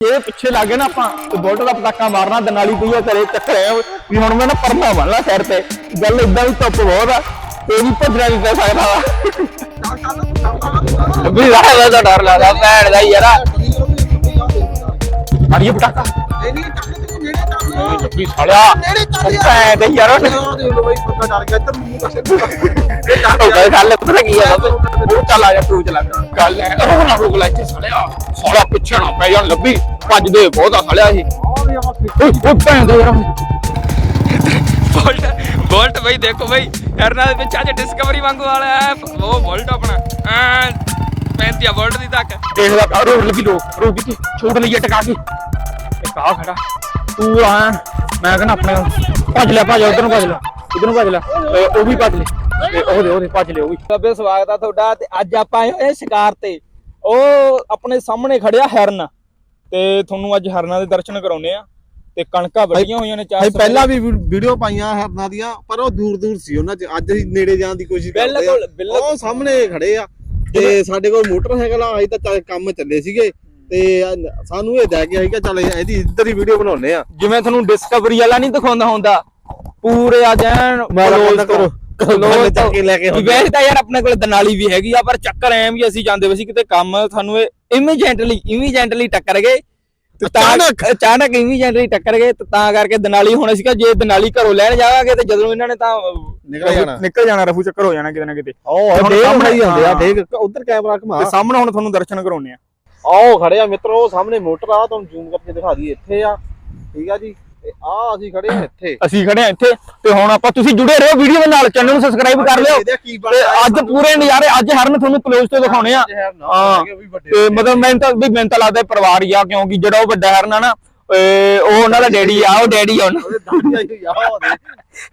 ਇਹ ਪਿੱਛੇ ਲੱਗੇ ਨਾ ਆਪਾਂ ਤੇ ਬੁਲਟ ਦਾ ਪਟਾਕਾ ਮਾਰਨਾ ਦਨਾਲੀ ਪਈ ਆ ਘਰੇ ਚੱਕਰੇ ਵੀ ਹੁਣ ਮੈਂ ਨਾ ਪਰਨਾ ਬੰਨਣਾ ਸਿਰ ਤੇ। ਗੱਲ ਇਦਾਂ ਵੀ ਧੁੱਪ ਬਹੁਤ ਆ ਤੇ ਵੀ ਭੱਜਣਾ ਵੀ ਪੈ ਸਕਦਾ। ਵਾ ਵੀ ਰਾਹ ਦਾ ਡਰ ਲੱਗਦਾ ਭੈਣ ਦਾ ਯਾਰਾ। ਮਾਰੀਏ ਪਟਾਕਾ ਵੀ ਸਾਲਿਆ ਉਹ ਭੈਣ ਦੇ ਯਾਰ। ਉਹ ਗੱਲ ਗੱਲ ਪਤਾ ਕੀ ਆ ਉਹ ਚੱਲ ਆ ਜਾ ਤੂੰ ਚਲਾ ਗੱਲ ਹੈ ਉਹ ਨਾ ਰੁਕ ਲੈ ਇੱਥੇ ਸਾਲਿਆ। ਸਾਲਾ ਪਿੱਛੇ ਨਾ ਪੈ ਜਾਣ ਲੱਭੀ। ਭੱਜਦੇ ਬਹੁਤ ਆ ਸਾਲਿਆ ਇਹ। ਓਏ ਉਹ ਭੈਣ ਦੇ ਯਾਰ। ਬੋਲਟ ਬੋਲਟ ਭਾਈ ਦੇਖੋ ਭਾਈ ਹਰਨਾ ਦੇ ਵਿੱਚ ਅੱਜ ਡਿਸਕਵਰੀ ਵਾਂਗੂ ਵਾਲਾ ਹੈ। ਉਹ ਬੋਲਟ ਆਪਣਾ। ਐਂ ਪੈਂਤੀ ਆ ਬੋਲਟ ਦੀ ਤੱਕ। ਦੇਖਦਾ ਕਾ ਰੋਕ ਲੱਗੀ ਰੋ ਰੋਕ ਕੀ ਛੋੜ ਲਈਏ ਟਕਾ ਕੇ। ਇੱਕ ਆ ਖੜਾ। ਤੂੰ ਆ ਮੈਂ ਕਹਿੰਦਾ ਆਪਣੇ ਭੱਜ ਲੈ ਭੱਜ ਉਧਰ ਨੂੰ ਭੱਜ ਲੈ ਉਧਰ ਨੂੰ ਭੱਜ ਲੈ ਤੇ ਉਹ ਵੀ ਭੱਜ ਲੈ ਤੇ ਉਹਦੇ ਉਹਦੇ ਭੱਜ ਲੈ ਉਹ ਵੀ। ਬੱਬੇ ਸਵਾਗਤ ਆ ਤੁਹਾਡਾ ਤੇ ਅੱਜ ਆਪਾਂ ਆਏ ਹੋਏ ਸ਼ਿਕਾਰ ਤੇ। ਉਹ ਆਪਣੇ ਸਾਹਮਣੇ ਖੜਿਆ ਹਿਰਨ ਤੇ ਤੁਹਾਨੂੰ ਅੱਜ ਹਰਨਾਂ ਦੇ ਦਰਸ਼ਨ ਕਰਾਉਨੇ ਆ ਤੇ ਕਣਕਾਂ ਵੱਡੀਆਂ ਹੋਈਆਂ ਨੇ ਚਾਰ ਅਸੀਂ ਪਹਿਲਾਂ ਵੀ ਵੀਡੀਓ ਪਾਈਆਂ ਹਰਨਾਂ ਦੀਆਂ ਪਰ ਉਹ ਦੂਰ ਦੂਰ ਸੀ ਉਹਨਾਂ 'ਚ। ਅੱਜ ਅਸੀਂ ਨੇੜੇ ਜਾਣ ਦੀ ਕੋਸ਼ਿਸ਼ ਕਰਦੇ ਆ ਬਿਲਕੁਲ ਬਿਲਕੁਲ। ਉਹ ਸਾਹਮਣੇ ਖੜੇ ਆ। ਤੇ ਸਾਡੇ ਕੋਲ ਮੋਟਰਸਾਈਕਲ ਆ ਅਸੀਂ ਤਾਂ ਚੱਲ ਕੰਮ ਚੱਲੇ ਸੀਗੇ। ਤੇ ਸਾਨੂੰ ਇਹ ਲੈ ਕੇ ਆਈ ਕਿ ਚੱਲ ਇਹਦੀ ਇੱਧਰ ਹੀ ਵੀਡੀਓ ਬਣਾਉਨੇ ਆ ਜਿਵੇਂ ਤੁਹਾਨੂੰ ਡਿਸਕਵਰੀ ਵਾਲਾ ਨਹੀਂ ਦਿਖਾਉਂਦਾ ਹੁੰਦਾ ਪੂਰੇ ਆ ਜਾਣ ਬੰਦਾ ਕਰੋ। ਲੋਕ ਚੱਕ ਕੇ ਲੈ ਕੇ ਆਉਂਦੇ। ਵੈਸੇ ਤਾਂ ਯਾਰ ਆਪਣੇ ਕੋਲ ਦਨਾਲੀ ਵੀ ਹੈਗੀ ਆ ਪਰ ਚੱਕਰ ਐਂ ਵੀ ਅਸੀਂ ਜਾਂਦੇ ਵੇ ਸੀ ਕਿਤੇ ਕੰਮ ਸਾਨੂੰ ਇਹ ਇਮੀਜੈਂਟਲੀ ਇਮੀਜੈਂਟਲੀ ਟੱਕਰ ਗਏ। ਅਚਾਨਕ। ਅਚਾਨਕ ਇਮੀਜੈਂਟਲੀ ਟੱਕਰ ਗਏ ਤੇ ਕਰਕੇ ਦਨਾਲੀ ਹੁਣ ਸੀਗਾ ਜੇ ਦਨਾਲੀ ਘਰੋਂ ਲੈਣ ਜਾਵਾਂਗੇ ਤੇ ਜਦੋਂ ਇਹਨਾਂ ਨੇ ਤਾਂ ਨਿਕਲ ਜਾਣਾ। ਨਿਕਲ ਜਾਣਾ ਰਫੂ ਚੱਕਰ ਹੋ ਜਾਣਾ ਕਿਤੇ ਨਾ ਕਿਤੇ। ਉਹ ਸਾਹਮਣੇ ਬਣਾਈ ਜਾਂਦੇ ਆ ਹਾਂ। ਡੇਗ ਉਧਰ ਕੈਮਰਾ ਘੁਮਾ ਤੇ ਸਾਹਮਣੇ ਹੁਣ ਤੁਹਾਨੂੰ ਦਰਸ਼ਨ ਕਰਾਉਣੇ ਆ। ਆਓ ਖੜੇ ਆ ਮਿੱਤਰੋ ਸਾਹਮਣੇ ਮੋਟਰ ਆ ਤੁਹਾਨੂੰ ਜ਼ੂਮ ਕਰਕੇ ਦਿਖਾ ਦਈਏ ਇੱਥੇ ਆ। ਠੀਕ ਆ ਜੀ ਤੇ ਆ ਅਸੀਂ ਖੜੇ ਆ ਇੱਥੇ। ਅਸੀਂ ਖੜੇ ਆ ਇੱਥੇ ਤੇ ਹੁਣ ਆਪਾਂ ਤੁਸੀਂ ਜੁੜੇ ਰਹੋ ਵੀਡੀਓ ਦੇ ਨਾਲ ਚੈਨਲ ਨੂੰ ਸਬਸਕ੍ਰਾਈਬ ਕਰ ਲਿਓ। ਤੇ ਅੱਜ ਪੂਰੇ ਨਜ਼ਾਰੇ ਅੱਜ ਹਰਨ ਤੁਹਾਨੂੰ ਕਲੋਜ਼ ਤੋਂ ਦਿਖਾਉਣੇ ਆ। ਹਾਂ। ਤੇ ਮਤਲਬ ਮੈਨੂੰ ਤਾਂ ਵੀ ਮੈਨੂੰ ਤਾਂ ਲੱਗਦਾ ਪਰਿਵਾਰ ਹੀ ਆ ਕਿਉਂਕਿ ਜਿਹੜਾ ਉਹ ਵੱਡਾ ਹਰਨ ਆ ਨਾ ਉਹ ਉਹਨਾਂ ਦਾ ਡੈਡੀ ਆ ਉਹ ਡੈਡੀ ਆ ਉਹਨਾਂ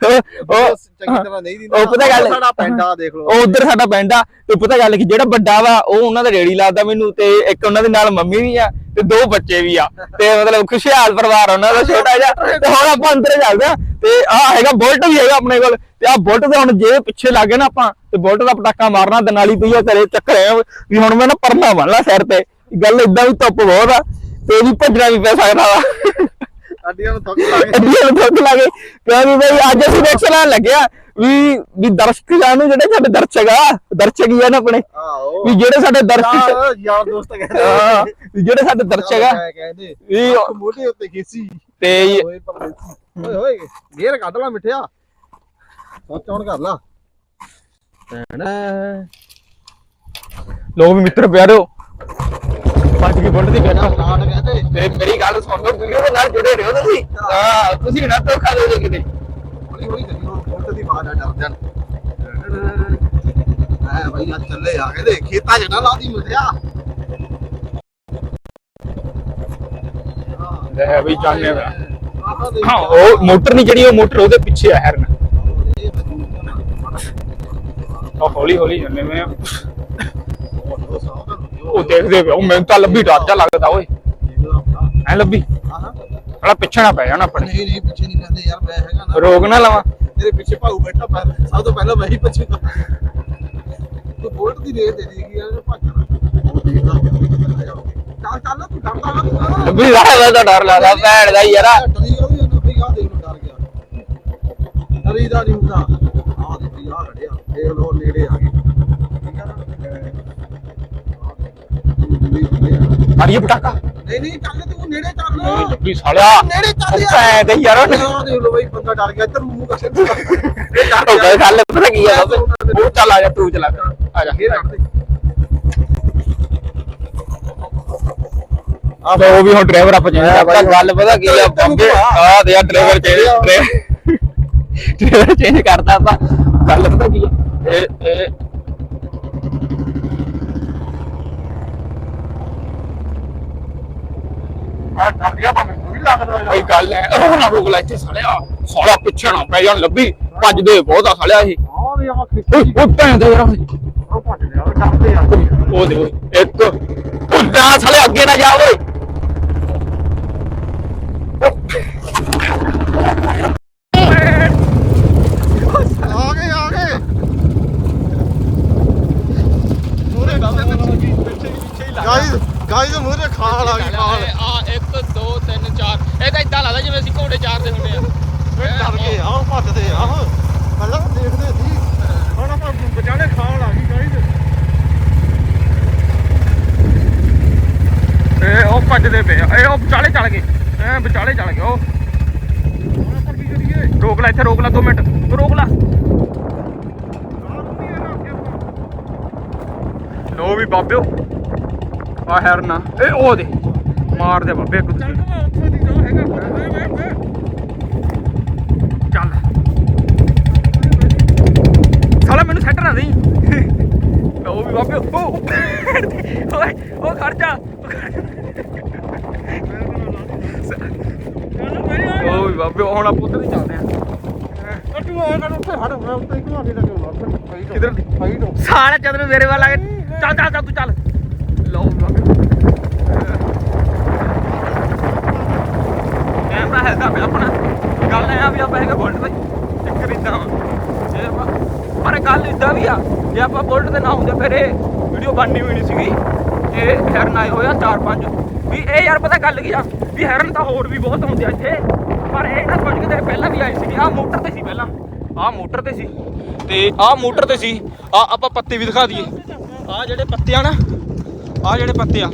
ਉਹ- ਉਹ ਚੰਗੀ ਤਰ੍ਹਾਂ ਨਹੀਂ ਦਿੰਦਾ। ਉਹ ਪਤਾ ਗੱਲ- ਸਾਡਾ ਪਿੰਡ ਆ ਦੇਖ ਲਓ। ਉਹ ਉਧਰ ਸਾਡਾ ਪਿੰਡ ਆ ਤੇ ਪਤਾ ਗੱਲ ਕਿ ਜਿਹੜਾ ਵੱਡਾ ਵਾ ਉਹ ਉਹਨਾਂ ਦਾ ਡੈਡੀ ਲੱਗਦਾ ਮੈਨੂੰ ਤੇ ਇੱਕ ਉਹਨਾਂ ਦੇ ਨਾਲ ਮੰਮੀ ਵੀ ਆ ਤੇ ਦੋ ਬੱਚੇ ਵੀ ਆ। ਤੇ ਮਤਲਬ ਖੁਸ਼ਹਾਲ ਪਰਿਵਾਰ ਉਹਨਾਂ ਦਾ ਛੋਟਾ ਜਿਹਾ ਤੇ ਹੁਣ ਆਪਾਂ ਅੰਦਰ ਚੱਲਦੇ ਆ ਤੇ ਆ ਹੈਗਾ ਬੁਲਟ ਵੀ ਹੈਗਾ ਆਪਣੇ ਕੋਲ ਤੇ ਆ ਬੁਲਟ ਦੇ ਹੁਣ ਜੇ ਪਿੱਛੇ ਲੱਗੇ ਨਾ ਆਪਾਂ ਤੇ ਬੁਲਟ ਦਾ ਪਟਾਕਾ ਮਾਰਨਾ ਦਨਾਲੀ ਪਈ ਆ ਘਰੇ ਚੱਕਰੇ ਵੀ ਹੁਣ ਮੈਂ ਨਾ ਪਰਨਾ ਬੰਨਣਾ ਸਿਰ ਤੇ। ਗੱਲ ਇਦਾਂ ਵੀ ਧੁੱਪ ਬਹੁਤ ਆ ਤੇ ਵੀ ਭੱਜਣਾ ਵੀ ਪੈ ਸਕਦਾ ਵਾ। ਅੱਡੀਆਂ ਨੂੰ ਥੱਕ ਲਾ ਕੇ ਅੱਡੀਆਂ ਨੂੰ ਲੱਗੇ ਕਿਉਂਕਿ ਬਈ ਅੱਜ ਅਸੀਂ ਦੇਖਣ ਲੱਗਿਆ ਵੀ ਵੀ ਦਰਸ਼ਕ ਜਾਨੂੰ ਜਿਹੜੇ ਸਾਡੇ ਦਰਸ਼ਕ ਆ ਦਰਸ਼ਕ ਹੀ ਆ ਨਾ ਆਪਣੇ। ਵੀ ਜਿਹੜੇ ਸਾਡੇ ਦਰਸ਼ਕ ਯਾਰ ਯਾਰ ਦੋਸਤ ਕਹਿੰਦੇ ਹਾਂ, ਵੀ ਜਿਹੜੇ ਸਾਡੇ ਦਰਸ਼ਕ ਆ ਕਹਿੰਦੇ ਵੀ ਮੋਢੇ ਉੱਤੇ ਖੇਸੀ ਤੇ ਓਏ ਹੋਏ ਗੇਰ ਕੱਢ ਲਾ ਮਿੱਠਿਆ। ਸੱਚ ਹੁਣ ਕਰ ਲਾ। ਲੋ ਵੀ ਮਿੱਤਰ ਪਿਆਰਿਓ ਪੰਜ ਕੀ ਬੁਲਟ ਦੀ ਨਾ ਬੈਠਾ ਪਲਾਟ ਕਹਿੰਦੇ ਤੇ। ਮੇਰੀ ਗੱਲ ਸੁਣ ਵੀਡੀਓ ਦੇ ਨਾਲ ਜੁੜੇ ਰਹੋ ਤੁਸੀਂ। ਹਾਂ ਤੁਸੀਂ ਨਾ ਧੋਖਾ ਦੇ ਦਿਓ ਕਿਤੇ। ਹੌਲੀ ਹੌਲੀ ਚੱਲੀ ਫੋਟ ਦੀ ਬਾਹਰ ਡਰ ਜਾਣ। ਐ ਭਾਈ ਅੱਜ ਚੱਲੇ ਆ ਕਹਿੰਦੇ ਖੇਤਾਂ 'ਚ ਨਾ ਲਾਦੀ ਮਿੱਠਿਆ ਲੈ ਬਈ ਆਹ ਦੇਖ। ਹਾਂ ਉਹ ਮੋਟਰ ਨਹੀਂ ਜਿਹੜੀ ਉਹ ਮੋਟਰ ਉਹਦੇ ਪਿੱਛੇ ਆ ਹੈਰਨ। ਉਹ ਹੌਲੀ ਹੌਲੀ ਜਾਂਦੇ ਮੈਂ ਉਹ ਦੇਖਦੇ ਉਹ ਮੈਨੂੰ ਤਾਂ ਲੱਭੀ ਡਰ ਜਾ ਲੱਗਦਾ ਓਏ। ਐ ਲੱਭੀ? ਬੜਾ ਪਿੱਛੇ ਨਾ ਪੈ ਜਾਣਾ ਆਪਣੇ। ਨਹੀਂ ਨਹੀਂ ਪਿੱਛੇ ਨਹੀਂ ਜਾਂਦੇ ਯਾਰ ਮੈਂ ਹੈਗਾ ਨਾ। ਰੋਗ ਨਾ ਲਵਾਂ। ਤੇਰੇ ਪਿੱਛੇ ਭਾਊ ਬੈਠਾ ਪਹਿਲਾਂ। ਸਭ ਤੋਂ ਪਹਿਲਾਂ ਮੈਂ ਹੀ ਪੁੱਛੂਗਾ ਤੂੰ ਬੋਲਟ ਦੀ ਰੇਸ ਦੇ ਦੇਗੀ ਯਾਰ ਭੱਜਣਾ ਚੱਲ ਚੱਲ ਤੂੰ ਡਰਦਾ ਨਾ ਤੂੰ ਲੱਭੀ ਰਾਹ ਦਾ ਡਰ ਲੱਗਦਾ ਭੈਣ ਦਾ ਯਾਰਾ। ਡਰੀ ਉਹ ਵੀ ਉਹਨੂੰ ਵੀ ਆ ਦੇਖ ਲੋ ਡਰ ਗਿਆ। ਡਰੀਦਾ ਨਹੀਂ ਹੁੰਦਾ। ਆ ਦੇਖੀ ਆ ਖੜਿਆ। ਦੇਖ ਲੋ ਨੇੜੇ ਆ ਗਏ। ਮਾਰੀਏ ਪਟਾਕਾ ਨਹੀਂ ਨਹੀਂ ਚੱਲ ਤੂੰ ਨੇੜੇ ਚੱਲ। ਲੱਭੀ ਸਾਲਿਆ। ਨੇੜੇ ਚੱਲ ਯਾਰ। ਦੇ ਯਾਰ। ਦੇਖ ਲੋ ਬਈ ਬੰਦਾ ਡਰ ਗਿਆ ਇੱਧਰ ਮੂੰਹ ਕਰ ਇਹ ਡਰ ਉਹ ਗਿਆ। ਗੱਲ ਪਤਾ ਕੀ ਆ ਉਹ ਚੱਲ ਆ ਜਾ ਤੂੰ ਚਲਾ ਆ ਜਾ। ਦੇ ਆ ਉਹ ਵੀ ਹੁਣ ਡਰਾਈਵਰ ਆਪਾਂ ਚੇਂਜ ਕਰਤਾ। ਗੱਲ ਪਤਾ ਕੀ ਆ ਬੰਬੇ ਆ ਤੇ ਆ ਡਰਾਈਵਰ ਚੇਂਜ ਡਰਾਈਵਰ ਚੇਂਜ ਕਰਤਾ ਆਪਾਂ। ਗੱਲ ਪਤਾ ਕੀ ਆ ਇਹ ਇਹ ਆ ਡਰ ਗਿਆ ਭਾਵੇਂ ਵੀ ਲੱਗਦਾ ਕੋਈ ਗੱਲ ਹੈ ਉਹ ਨਾ ਰੋਕ ਲੈ ਇੱਥੇ ਸਾਲਿਆ। ਸਾਲਾ ਪਿੱਛੇ ਨਾ ਪੈ ਜਾਣ ਲੱਭੀ। ਭੱਜਦੇ ਬਹੁਤ ਆ ਸਾਲਿਆ ਇਹ। ਆ ਵੀ ਆ ਓਏ ਓਏ ਭੈਣ ਦੇ ਯਾਰ। ਉਹ ਭੱਜ ਲਿਆ ਉਹ ਡਰਦੇ ਆ ਉਹ ਦੇ ਓਏ ਇੱਕ। ਉਹ ਨਾ ਸਾਲੇ ਅੱਗੇ ਨਾ ਜਾ ਓਏ। ਆ ਗਏ ਮੂਰੇ ਪਿੱਛੇ ਪਿੱਛੇ ਹੀ ਗਾਈਜ਼ ਗਾਈਜ਼ ਮੂਰੇ ਖਾਲ ਆ ਗਈ ਖਾਲ ਆ ਇੱਕ ਲੱਗਦਾ ਜਿਵੇਂ ਅਸੀਂ ਘੋੜੇ ਚਾਰਦੇ ਹੁੰਦੇ ਆ। ਡਰ ਗਏ ਆ ਭੱਜਦੇ ਆ। ਪਹਿਲਾਂ ਤਾਂ ਦੇਖਦੇ ਸੀ। ਹੁਣ ਆਪਾਂ ਬਚਾਲੇ ਖਾਣ ਆ ਗਈ ਗਾਈ ਇਹ ਉਹ ਭੱਜਦੇ ਪਏ ਆ। ਇਹ ਉਹ ਵਿਚਾਲੇ ਚੱਲ ਗਏ। ਐ ਵਿਚਾਲੇ ਚੱਲ ਗਏ ਉਹ। ਰੋਕ ਲੈ ਇੱਥੇ ਰੋਕ ਲੈ 2 ਮਿੰਟ। ਰੋਕ ਲੈ। ਲੋ ਵੀ ਬਾਬਿਓ। ਆ ਹੈਰਨਾ ਇਹ ਉਹ ਦੇ। ਮਾਰ ਦੇ ਬਾਬੇ ਕੁੱਤੀ ਚੱਲ। ਸਾਲਾ ਮੈਨੂੰ ਸੈੱਟ ਨਾ ਦੇਈ। ਲੋ ਵੀ ਬਾਬਿਓ ਉਹ। ਓਏ, ਉਹ ਖੜ ਜਾ। ਉਹ ਵੀ ਬਾਬੇ, ਹੁਣ ਆਪਾਂ ਉੱਧਰ ਹੀ ਚੱਲਦੇ ਆ ਤੂੰ ਆ ਕਰ ਉੱਥੇ ਹਟ ਮੈਂ ਉੱਤੇ ਘੁਮਾ ਕੇ ਲੱਗੇ ਕਿੱਧਰ ਦੀ? ਫਾਈ ਮੇਰੇ ਵੱਲ ਆ ਕੇ। ਚੱਲ ਚੱਲ ਚੱਲ, ਤੂੰ ਚੱਲ। ਲਓ ਕੈਮਰਾ ਹੈਗਾ ਪਿਆ ਆਪਣਾ ਗੱਲ ਐ ਆ ਵੀ ਆਪਾਂ ਹੈਗਾ ਬੁਲਟ ਤੇ ਚੱਕਰ ਇਦਾਂ ਪਰ ਗੱਲ ਇਦਾਂ ਵੀ ਆ ਜੇ ਆਪਾਂ ਬੁਲਟ ਤੇ ਨਾ ਹੁੰਦੇ ਫਿਰ ਇਹ ਵੀਡੀਓ ਬਣਨੀ ਵੀ ਨਹੀਂ ਸੀਗੀ ਇਹ ਹੈਰਨ ਆਏ ਹੋਇਆ ਚਾਰ ਪੰਜ ਵੀ ਇਹ ਯਾਰ ਪਤਾ ਗੱਲ ਕੀ ਆ ਵੀ ਹੈਰਨ ਤਾਂ ਹੋਰ ਵੀ ਬਹੁਤ ਹੁੰਦੇ ਆ ਇੱਥੇ ਪਰ ਇਹ ਨਾ ਸਮਝ ਕੇ ਤੇਰੇ ਪਹਿਲਾਂ ਵੀ ਆਏ ਸੀਗੇ ਆਹ ਮੋਟਰ ਤੇ ਸੀ ਪਹਿਲਾਂ ਆਹ ਮੋਟਰ ਤੇ ਸੀ ਤੇ ਆਹ ਮੋਟਰ ਤੇ ਸੀ ਆ ਆਪਾਂ ਪੱਤੇ ਵੀ ਦਿਖਾ ਦਈਏ। ਆਹ ਜਿਹੜੇ ਪੱਤੇ ਆ ਨਾ ਆਹ ਜਿਹੜੇ ਪੱਤੇ ਆ।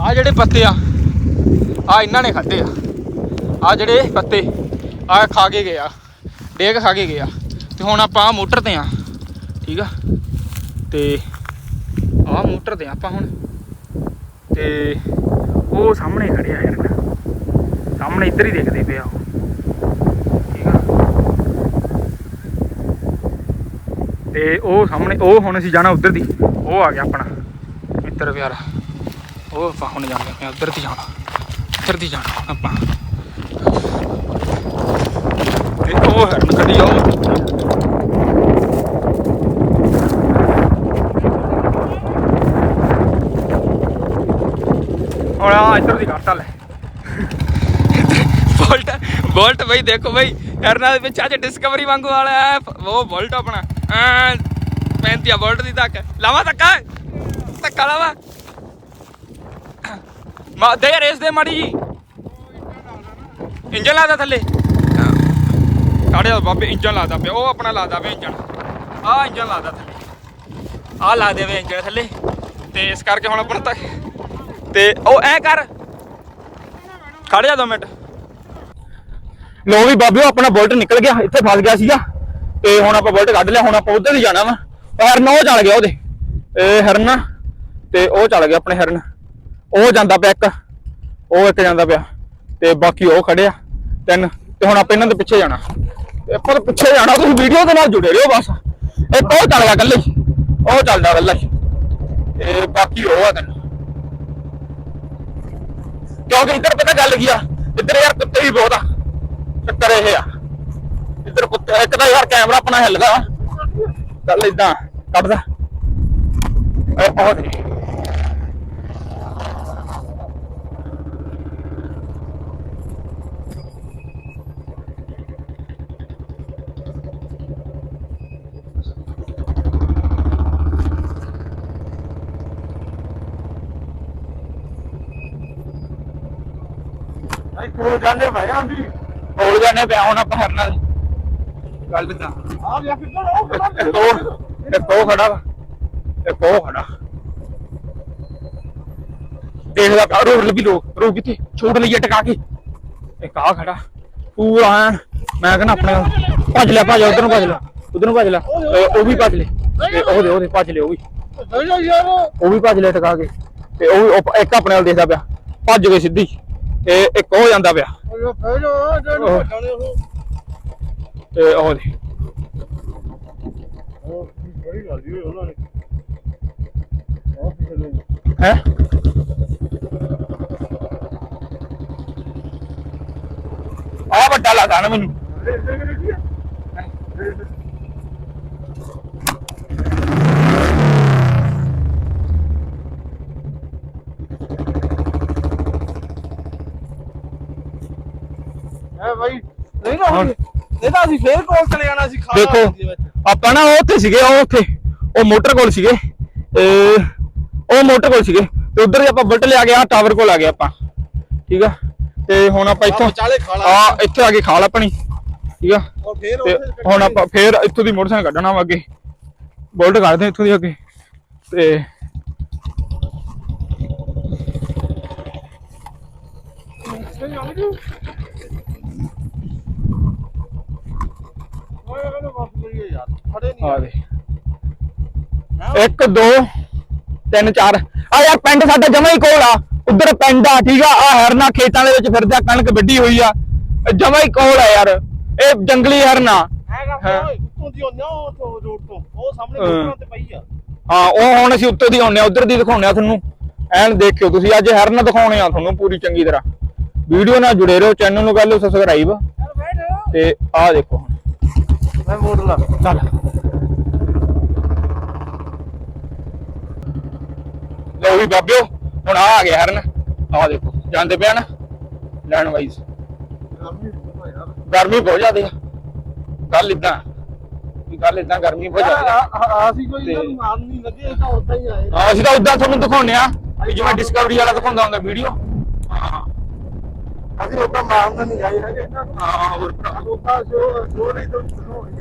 ਆਹ ਜਿਹੜੇ ਪੱਤੇ ਆ ਆ ਇਹਨਾਂ ਨੇ ਖਾਦੇ ਆ। ਆ ਜਿਹੜੇ ਪੱਤੇ, ਆ ਖਾ ਕੇ ਗਏ ਆ, ਡੇਗ ਖਾ ਕੇ ਗਏ ਆ। ਤੇ ਹੁਣ ਆਪਾਂ ਆਹ ਮੋਟਰ ਤੇ ਆ, ਠੀਕ ਆ? ਤੇ ਆਹ ਮੋਟਰ ਤੇ ਆਪਾਂ ਹੁਣ। ਤੇ ਉਹ ਸਾਹਮਣੇ ਖੜਿਆ ਯਾਰ। ਸਾਹਮਣੇ ਇੱਧਰ ਹੀ ਦੇਖਦੇ ਪਿਆ ਉਹ ਠੀਕ ਆ ਤੇ ਉਹ ਸਾਹਮਣੇ, ਉਹ ਹੁਣ ਅਸੀਂ ਜਾਣਾ ਉਧਰ ਦੀ, ਉਹ ਆ ਗਿਆ ਆਪਣਾ। ਮਿੱਤਰ ਪਿਆਰਾ, ਉਹ ਆਪਾਂ ਹੁਣ ਜਾਂਦੇ ਪਏ ਉਧਰ ਦੀ ਜਾਣਾ, ਉੱਧਰ ਦੀ ਜਾਣਾ ਆਪਾਂ। ਤੇ ਉਹ ਹਰਨ ਖੜੀ ਆ ਉਹ। ਹੁਣ ਆ, ਇੱਧਰ ਦੀ ਕਰਤਾ ਲੈ। ਬੋਲਟ ਬੋਲਟ ਬਈ ਦੇਖੋ ਬਈ ਹਰਨਾ ਦੇ ਵਿੱਚ ਅੱਜ ਡਿਸਕਵਰੀ ਵਾਂਗੂ ਵਾਲਾ ਹੈ, ਉਹ ਬੋਲਟ ਆਪਣਾ। ਐਂ ਪੈਂਤੀ ਆ ਬੋਲਟ ਦੀ ਤੱਕ ਲਾਵਾ ਧੱਕਾ? ਧੱਕਾ ਲਾਵਾ? ਮਾ, ਦੇ ਰੇਸ ਦੇ ਮਾੜੀ ਜੀ। ਇੰਜਨ ਲਾਦਾ ਥੱਲੇ। ਕਾੜਿਆ ਬਾਬੇ ਇੰਜਨ ਲਾਦਾ ਪਿਆ ਉਹ ਆਪਣਾ ਲਾਦਾ ਪਿਆ ਇੰਜਨ ਆ ਇੰਜਨ ਲਾਦਾ ਥੱਲੇ। ਆ ਲਾ ਦੇਵੇ ਇੰਜਨ ਥੱਲੇ। ਤੇ ਇਸ ਕਰਕੇ ਹੁਣ ਆਪਣਾ ਤੱਕ ਤੇ ਉਹ ਐ ਕਰ। ਖੜ ਜਾ ਦੋ ਮਿੰਟ। ਲੋ ਵੀ ਬਾਬਿਓ ਆਪਣਾ ਬੋਲਟ ਨਿਕਲ ਗਿਆ, ਇੱਥੇ ਫਸ ਗਿਆ ਸੀਗਾ। ਤੇ ਹੁਣ ਆਪਾਂ ਬੁਲਟ ਕੱਢ ਲਿਆ, ਹੁਣ ਆਪਾਂ ਉਧਰ ਹੀ ਜਾਣਾ ਵਾ। ਹਰਨ, ਉਹ ਚੱਲ ਗਿਆ ਉਹਦੇ। ਇਹ ਹਰਨ ਤੇ ਉਹ ਚੱਲ ਗਿਆ ਆਪਣੇ ਹਰਨ। ਉਹ ਜਾਂਦਾ ਪਿਆ ਇੱਕ, ਉਹ ਇੱਕ ਜਾਂਦਾ ਪਿਆ। ਤੇ ਬਾਕੀ ਉਹ ਖੜਿਆ ਤਿੰਨ। ਤੇ ਹੁਣ ਆਪਾਂ ਇਹਨਾਂ ਦੇ ਪਿੱਛੇ ਜਾਣਾ। ਆਪਾਂ ਦੇ ਪਿੱਛੇ ਜਾਣਾ, ਤੁਸੀਂ ਵੀਡੀਓ ਦੇ ਨਾਲ ਜੁੜੇ ਰਹੋ ਬਸ। ਇੱਕ ਉਹ ਚੱਲ ਗਿਆ ਇਕੱਲੇ ਉਹ ਚੱਲਦਾ ਇਕੱਲਾ ਤੇ ਬਾਕੀ ਉਹ ਆ ਤਿੰਨ। ਕਿਉਂਕਿ ਇੱਧਰ ਪਤਾ ਗੱਲ ਕੀ ਆ? ਇੱਧਰ ਯਾਰ ਕੁੱਤੇ ਵੀ ਬਹੁਤ ਆ। ਚੱਕਰ ਇਹ ਆ। ਇੱਧਰ ਕੁੱਤੇ ਇੱਕ ਤਾਂ ਯਾਰ ਕੈਮਰਾ ਆਪਣਾ ਹਿੱਲਦਾ ਚੱਲ ਇਦਾਂ ਕੱਢਦਾ ਦੇ। ਕੋਲ ਜਾਂਦੇ ਭਾਈ ਆਂਦੀ। ਕੋਲ ਜਾਂਦੇ ਪਿਆ ਹੁਣ ਆਪਾਂ ਹਰਨਾ ਗੱਲ ਆ ਕਿ ਉਹ ਉਹ ਉਹ ਖੜਾ ਉਹ ਖੜਾ। ਦੇਖਦਾ ਛੋੜ ਲਈਏ ਟਕਾ ਕੇ। ਇੱਕ ਆ ਖੜਾ। ਪੂਰਾ ਐਨ, ਮੈਂ ਕਹਿੰਦਾ ਆਪਣੇ। ਭੱਜ ਲਿਆ ਭੱਜ ਉਧਰ ਨੂੰ ਭੱਜ ਲਿਆ ਉਧਰ ਨੂੰ ਭੱਜ ਇਹ ਉਹ ਵੀ ਭੱਜ ਲੈ ਤੇ ਉਹਦੇ ਉਹਦੇ ਭੱਜ ਲਿਆ ਉਹ ਵੀ। ਉਹ ਵੀ ਭੱਜ ਲਿਆ ਟਕਾ ਕੇ। ਤੇ ਉਹ ਉਹ ਇੱਕ ਆਪਣੇ ਵੱਲ ਦੇਖਦਾ ਪਿਆ। ਭੱਜ ਗਏ ਸਿੱਧੀ। ਤੇ ਇੱਕ ਉਹ ਜਾਂਦਾ ਪਿਆ। ਜਾ ਜੇ ਤੇ ਦੇ ਉਹ ਬੜੀ ਗੱਲ ਜੀ। ਉਹਨਾਂ ਨੇ ਹੈ? ਆ ਵੱਡਾ ਲੱਗਦਾ ਨਾ ਮੈਨੂੰ। ਹੈ ਭਾਈ ਨਹੀਂ ਨਾ ਹੁਣ ਇਹ ਤਾਂ ਅਸੀਂ ਫੇਰ ਕੋਲ ਚਲੇ ਜਾਣਾ ਸੀ ਖਾਣਾ ਦੇਖੋ ਆਪਾਂ ਨਾ ਉਹ ਉੱਥੇ ਸੀਗੇ ਉਹ ਉੱਥੇ ਉਹ ਮੋਟਰ ਕੋਲ ਸੀਗੇ ਤੇ ਉਹ ਮੋਟਰ ਕੋਲ ਸੀਗੇ ਤੇ ਉਧਰ ਹੀ ਆਪਾਂ ਬੁਲਟ ਲਿਆ ਗਿਆ ਟਾਵਰ ਕੋਲ ਆ ਗਏ ਆਪਾਂ ਠੀਕ ਆ? ਤੇ ਹੁਣ ਆਪਾਂ ਇੱਥੋਂ ਵਿਚਾਲੇ ਆ ਇੱਥੇ ਆ ਕੇ ਖਾਲ ਆਪਣੀ ਠੀਕ ਆ? ਔਰ ਫੇਰ ਤੇ ਉੱਥੇ ਹੁਣ ਆਪਾਂ ਫੇਰ ਇੱਥੋਂ ਦੀ ਮੋਟਰਸਾਈਕਲ ਕੱਢਣਾ ਵਾ ਅੱਗੇ ਬੋਲਟ ਕਰਦੇ ਇੱਥੋਂ ਦੀ ਅੱਗੇ ਤੇ ਓਏ ਕਹਿੰਦੇ ਵਾਪਸ ਲਈਏ ਯਾਰ ਖੜੇ ਆ ਦੇ। ਯਾਰ ਪਿੰਡ ਸਾਡਾ ਜਮਾ ਹੀ ਕੋਲ ਆ। ਉਧਰ ਪਿੰਡ ਆ ਠੀਕ ਆ? ਆ ਹਰਨਾ ਖੇਤਾਂ ਦੇ ਵਿੱਚ ਫਿਰਦਾ ਕਣਕ ਵੱਢੀ ਹੋਈ ਆ। ਜਮਾ ਹੀ ਕੋਲ ਆ ਯਾਰ। ਇਹ ਜੰਗਲੀ ਹਰਨਾ। ਹੈਗਾ ਹਾਂ। ਓਏ ਉੱਤੋਂ ਦੀ ਆਉਂਦੇ ਉਹ ਤੋਂ ਰੋਡ ਤੋਂ। ਉਹ ਸਾਹਮਣੇ ਹਾਂ। ਮੋਟਰਾਂ ਤੇ ਪਈ ਆ। ਹਾਂ ਉਹ ਹੁਣ ਅਸੀਂ ਉੱਤੋਂ ਦੀ ਆਉਂਦੇ ਆ ਉਧਰ ਦੀ ਦਿਖਾਉਂਦੇ ਆ ਤੁਹਾਨੂੰ। ਐਨ ਦੇਖਿਓ ਤੁਸੀਂ ਅੱਜ ਹਰਨ ਦਿਖਾਉਣੇ ਆ ਤੁਹਾਨੂੰ ਪੂਰੀ ਚੰਗੀ ਤਰ੍ਹਾਂ। ਵੀਡੀਓ ਨਾਲ ਜੁੜੇ ਰਹੋ ਚੈਨਲ ਨੂੰ ਕਰ ਲਓ ਸਬਸਕ੍ਰਾਈਬ ਤੇ ਆਹ ਦੇਖੋ ਮੈਂ ਮੋੜ ਲਾ। ਚੱਲ। ਲਓ ਵੀ ਬਾਬਿਓ ਹੁਣ ਆ ਆ ਗਿਆ ਹਰਨ। ਆਹ ਦੇਖੋ ਜਾਂਦੇ ਪਿਆ ਨਾ ਲੈਣ ਵਾਈਸ ਗਰਮੀ ਬਹੁਤ ਜ਼ਿਆਦੀ ਆ। ਗੱਲ ਇਦਾਂ ਗੱਲ ਇਦਾਂ ਗਰਮੀ ਬਹੁਤ ਜ਼ਿਆਦੀ ਆ। ਅਸੀਂ ਕੋਈ ਇਹਨਾਂ ਨੂੰ ਮਾਰਨ ਨਹੀਂ ਲੱਗੇ ਇਹ ਤਾਂ ਉਦਾਂ ਹੀ ਆਏ ਹਾਂ, ਅਸੀਂ ਤਾਂ ਉਦਾਂ ਤੁਹਾਨੂੰ ਦਿਖਾਉਂਦੇ ਆ ਵੀ ਜਿਵੇਂ ਡਿਸਕਵਰੀ ਵਾਲਾ ਦਿਖਾਉਂਦਾ ਹੁੰਦਾ ਵੀਡੀਓ ਅਸੀਂ ਉਦਾਂ ਮਾਰਨ ਨਹੀਂ ਆਏ ਹੈਗੇ। ਹਾਂ ਹੋਰ ਉਦਾਂ ਜੋ ਜੋ ਨਹੀਂ ਤਾਂ